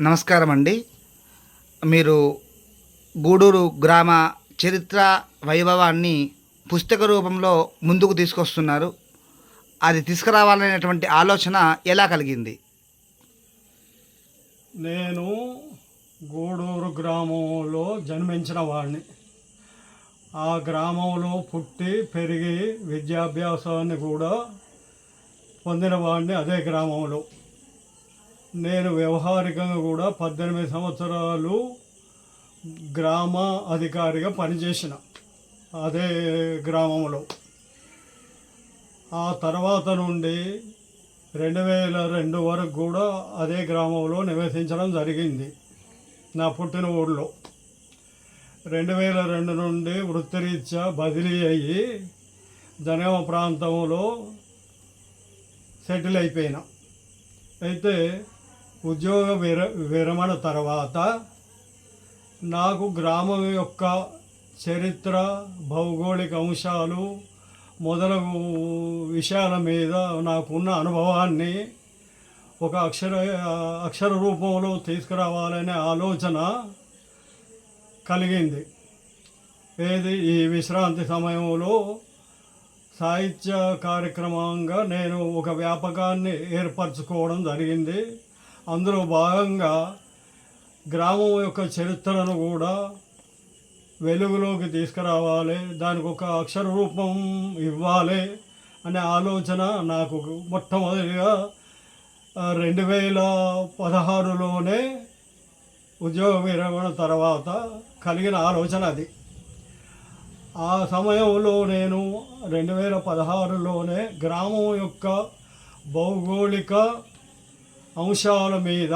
నమస్కారం అండి మీరు గూడూరు గ్రామ చరిత్ర వైభవాన్ని పుస్తక రూపంలో ముందుకు తీసుకొస్తున్నారు. అది తీసుకురావాలనేటువంటి ఆలోచన ఎలా కలిగింది? నేను గూడూరు గ్రామంలో జన్మించిన వాడిని ఆ గ్రామంలో పుట్టి పెరిగి విద్యాభ్యాసాన్ని కూడా పొందిన వాడిని అదే గ్రామంలో. నేను వ్యవహారికంగా కూడా పద్దెనిమిది సంవత్సరాలు గ్రామ అధికారిగా పనిచేసిన అదే గ్రామంలో. ఆ తర్వాత నుండి రెండు వేల రెండు వరకు కూడా అదే గ్రామంలో నివసించడం జరిగింది నా పుట్టిన ఊళ్ళో రెండు వేల రెండు నుండి వృత్తిరీత్యా బదిలీ అయ్యి జనగామ ప్రాంతంలో సెటిల్ అయిపోయినా. అయితే ఉద్యోగ విర విరమణ తర్వాత నాకు గ్రామం యొక్క చరిత్ర భౌగోళిక అంశాలు మొదలగు విషయాల మీద నాకున్న అనుభవాన్ని ఒక అక్షర అక్షర రూపంలో తీసుకురావాలనే ఆలోచన కలిగింది. ఏది? ఈ విశ్రాంతి సమయంలో సాహిత్య కార్యక్రమంగా నేను ఒక వ్యాపకాన్ని ఏర్పరచుకోవడం జరిగింది. అందులో భాగంగా గ్రామం యొక్క చరిత్రను కూడా వెలుగులోకి తీసుకురావాలి. దానికి ఒక అక్షర రూపం ఇవ్వాలి అనే ఆలోచన నాకు మొట్టమొదటిగా రెండు వేల పదహారులోనే ఉద్యోగ విరమణ తర్వాత కలిగిన ఆలోచన అది. ఆ సమయంలో నేను రెండు వేల పదహారులోనే గ్రామం యొక్క భౌగోళిక అంశాల మీద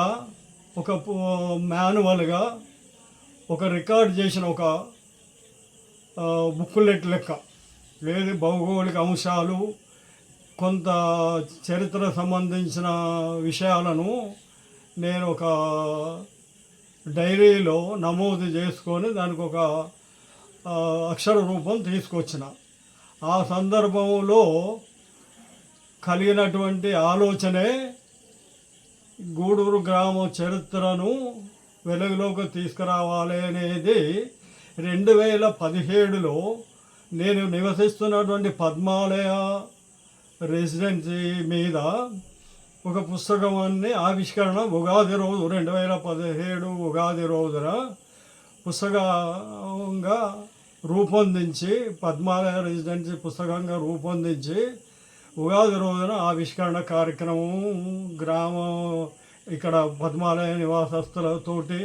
ఒక మాన్యువల్గా ఒక రికార్డ్ చేసిన ఒక బుక్లెట్ లెక్క. లేదు భౌగోళిక అంశాలు కొంత చరిత్ర సంబంధించిన విషయాలను నేను ఒక డైరీలో నమోదు చేసుకొని దానికి ఒక అక్షర రూపం తీసుకొచ్చిన. ఆ సందర్భంలో కలిగినటువంటి ఆలోచనే గూడూరు గ్రామ చరిత్రను వెలుగులోకి తీసుకురావాలి అనేది రెండు వేల పదిహేడులో నేను నివసిస్తున్నటువంటి పద్మాలయ రెసిడెన్సీ మీద ఒక పుస్తకాన్ని ఆవిష్కరణ ఉగాది రోజు రెండు వేల పదిహేడు ఉగాది రోజున పుస్తకంగా రూపొందించి పద్మాలయ రెసిడెన్సీ పుస్తకంగా రూపొందించి ఉగాది రోజున ఆవిష్కరణ కార్యక్రమం గ్రామం ఇక్కడ పద్మాలయ నివాసస్తులతోటి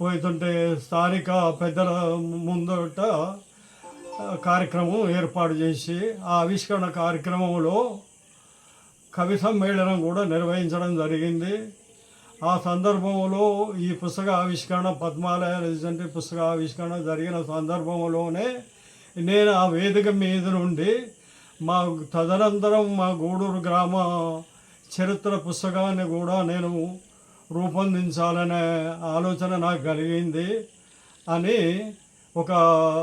పోతుంటే స్థానిక పెద్దల ముందట కార్యక్రమం ఏర్పాటు చేసి ఆ ఆవిష్కరణ కార్యక్రమంలో కవి సమ్మేళనం కూడా నిర్వహించడం జరిగింది. ఆ సందర్భంలో ఈ పుస్తక ఆవిష్కరణ పద్మాలయ రెసిడెంట్ పుస్తక ఆవిష్కరణ జరిగిన సందర్భంలోనే నేను ఆ వేదిక మీద నుండి మా తదనంతరం మా గూడూరు గ్రామ చరిత్ర పుస్తకాన్ని కూడా నేను రూపొందించాలనే ఆలోచన నాకు కలిగింది అని ఒక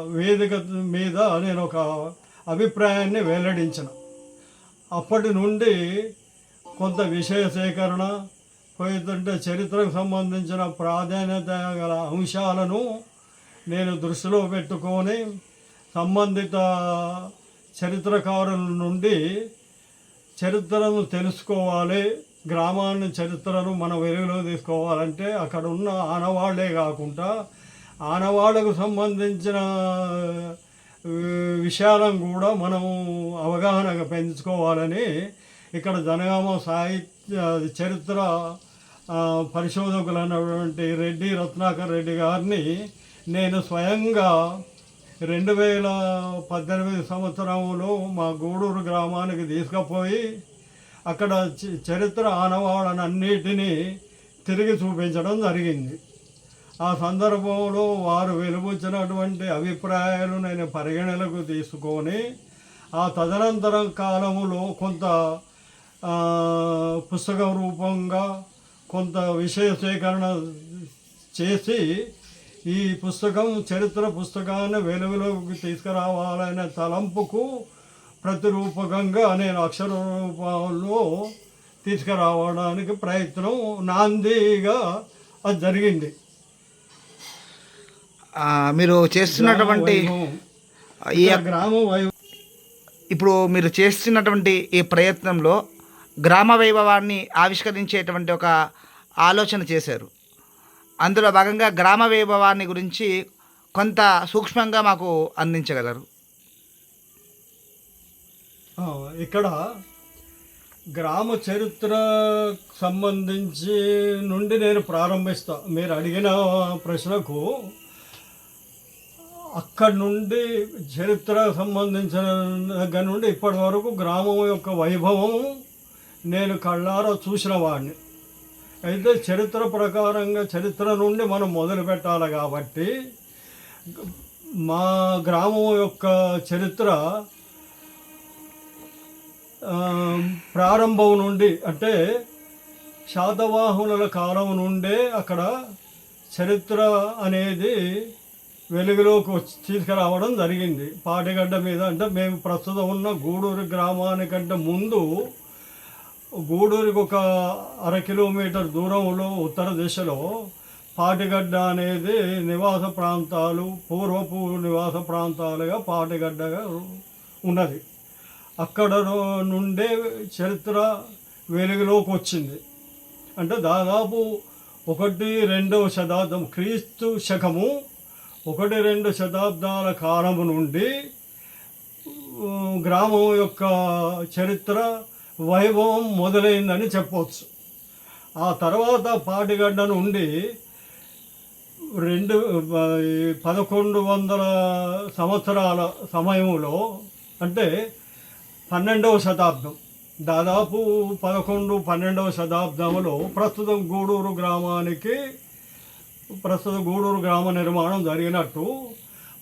వేదిక మీద నేను ఒక అభిప్రాయాన్ని వెల్లడించిన. అప్పటి నుండి కొంత విషయ సేకరణ పోతుంటే చరిత్రకు సంబంధించిన ప్రాధాన్యత గల అంశాలను నేను దృష్టిలో పెట్టుకొని సంబంధిత చరిత్రకారుల నుండి చరిత్రను తెలుసుకోవాలి. గ్రామాన్ని చరిత్రను మనం వెలుగులో తీసుకోవాలంటే అక్కడ ఉన్న ఆనవాళ్ళే కాకుండా ఆనవాళ్ళకు సంబంధించిన విషయాలను కూడా మనము అవగాహన పెంచుకోవాలని ఇక్కడ జనగామ సాహిత్య చరిత్ర పరిశోధకులైనటువంటి పరిశోధకులు అన్నటువంటి రెడ్డి రత్నాకర్ రెడ్డి గారిని నేను స్వయంగా రెండు వేల పద్దెనిమిది సంవత్సరంలో మా గూడూరు గ్రామానికి తీసుకుపోయి అక్కడ చరిత్ర ఆనవాళ్ళనన్నిటినీ తిరిగి చూపించడం జరిగింది. ఆ సందర్భంలో వారు వెలుబుచ్చినటువంటి అభిప్రాయాలు నేను పరిగణనకు తీసుకొని ఆ తదనంతరం కాలంలో కొంత పుస్తక రూపంగా కొంత విషయ సేకరణ చేసి ఈ పుస్తకం చరిత్ర పుస్తకాన్ని వెలుగులోకి తీసుకురావాలనే తలంపుకు ప్రతిరూపకంగా నేను అక్షర రూపంలో తీసుకురావడానికి ప్రయత్నం నాందిగా అది జరిగింది. మీరు చేస్తున్నటువంటి. ఈ గ్రామం వైభవం. ఇప్పుడు మీరు చేస్తున్నటువంటి ఈ ప్రయత్నంలో గ్రామ వైభవాన్ని ఆవిష్కరించేటువంటి ఒక ఆలోచన చేశారు. అందులో భాగంగా గ్రామ వైభవాన్ని గురించి కొంత సూక్ష్మంగా మాకు అందించగలరు. ఇక్కడ గ్రామ చరిత్ర సంబంధించి నుండి నేను ప్రారంభిస్తా. మీరు అడిగిన ప్రశ్నకు అక్కడి నుండి చరిత్ర సంబంధించిన దగ్గర నుండి ఇప్పటి వరకు గ్రామం యొక్క వైభవం నేను కళ్ళారా చూసిన వాడిని. అయితే చరిత్ర ప్రకారంగా చరిత్ర నుండి మనం మొదలు పెట్టాలి కాబట్టి మా గ్రామం యొక్క చరిత్ర ప్రారంభం నుండి అంటే శాతవాహనుల కాలం నుండే అక్కడ చరిత్ర అనేది వెలుగులోకి వచ్చి తీసుకురావడం జరిగింది. పాటిగడ్డ మీద అంటే మేము ప్రస్తుతం ఉన్న గూడూరు గ్రామానికంటే ముందు గూడూరుకి ఒక అర కిలోమీటర్ దూరంలో ఉత్తర దిశలో పాటిగడ్డ అనేది నివాస ప్రాంతాలు పూర్వపు నివాస ప్రాంతాలుగా పాటిగడ్డగా ఉన్నది. అక్కడ నుండే చరిత్ర వెలుగులోకి వచ్చింది. అంటే దాదాపు ఒకటి రెండవ శతాబ్దం క్రీస్తు శకము ఒకటి రెండు శతాబ్దాల కాలము నుండి గ్రామం యొక్క చరిత్ర వైభవం మొదలైందని చెప్పవచ్చు. ఆ తర్వాత పాటిగడ్డ నుండి రెండు పదకొండు వందల సంవత్సరాల సమయంలో అంటే పన్నెండవ శతాబ్దం దాదాపు పదకొండు పన్నెండవ శతాబ్దంలో ప్రస్తుతం గూడూరు గ్రామానికి ప్రస్తుత గూడూరు గ్రామ నిర్మాణం జరిగినట్టు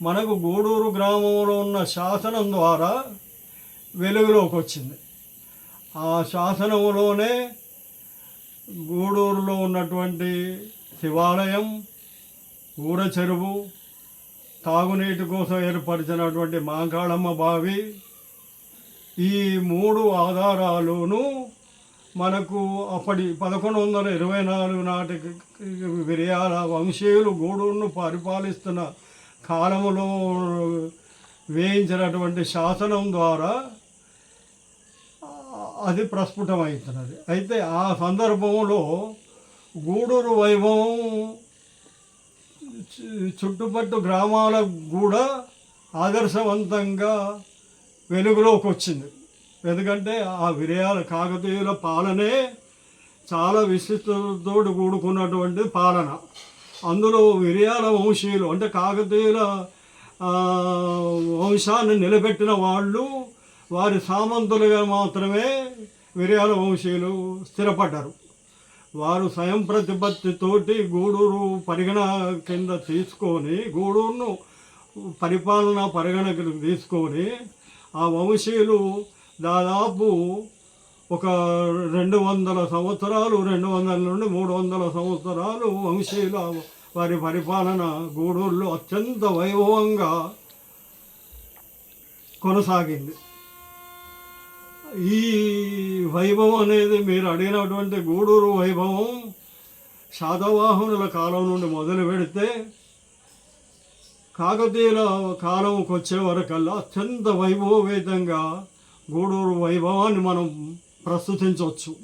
మనకు గూడూరు గ్రామంలో ఉన్న శాసనం ద్వారా వెలుగులోకి వచ్చింది. ఆ శాసనంలోనే గూడూరులో ఉన్నటువంటి శివాలయం ఊర చెరువు తాగునీటి కోసం ఏర్పరిచినటువంటి మాంకాళమ్మ బావి ఈ మూడు ఆధారాలును మనకు అప్పటి పదకొండు వందల ఇరవై నాలుగు నాటికి విరియాల వంశీయులు గూడూరును పరిపాలిస్తున్న కాలములో వేయించినటువంటి శాసనం ద్వారా అది ప్రస్ఫుటమవుతున్నది అయితే ఆ సందర్భంలో గూడూరు వైభవం చుట్టుపట్టు గ్రామాలకు కూడా ఆదర్శవంతంగా వెలుగులోకి వచ్చింది. ఎందుకంటే ఆ విరయాల కాకతీయుల పాలనే చాలా విశిష్టతతో కూడుకున్నటువంటి పాలన. అందులో విరయాల వంశీయులు అంటే కాకతీయుల వంశాన్ని నిలబెట్టిన వాళ్ళు వారి సామంతులుగా మాత్రమే విరయాల వంశీయులు స్థిరపడ్డారు. వారు స్వయం ప్రతిపత్తితోటి గూడూరు పరిగణ కింద తీసుకొని గూడూరును పరిపాలన పరిగణకు తీసుకొని ఆ వంశీయులు దాదాపు ఒక రెండు వందల సంవత్సరాలు రెండు వందల నుండి మూడు వందల సంవత్సరాలు వంశీయుల వారి పరిపాలన గూడూరులో అత్యంత వైభవంగా కొనసాగింది. ఈ వైభవం అనేది మీరు అడిగినటువంటి గూడూరు వైభవం శాతవాహనుల కాలం నుండి మొదలు పెడితే కాకతీయుల కాలంకి వచ్చే వరకల్లా అత్యంత వైభవవేతంగా గూడూరు వైభవాన్ని మనం ప్రస్తుతించవచ్చు.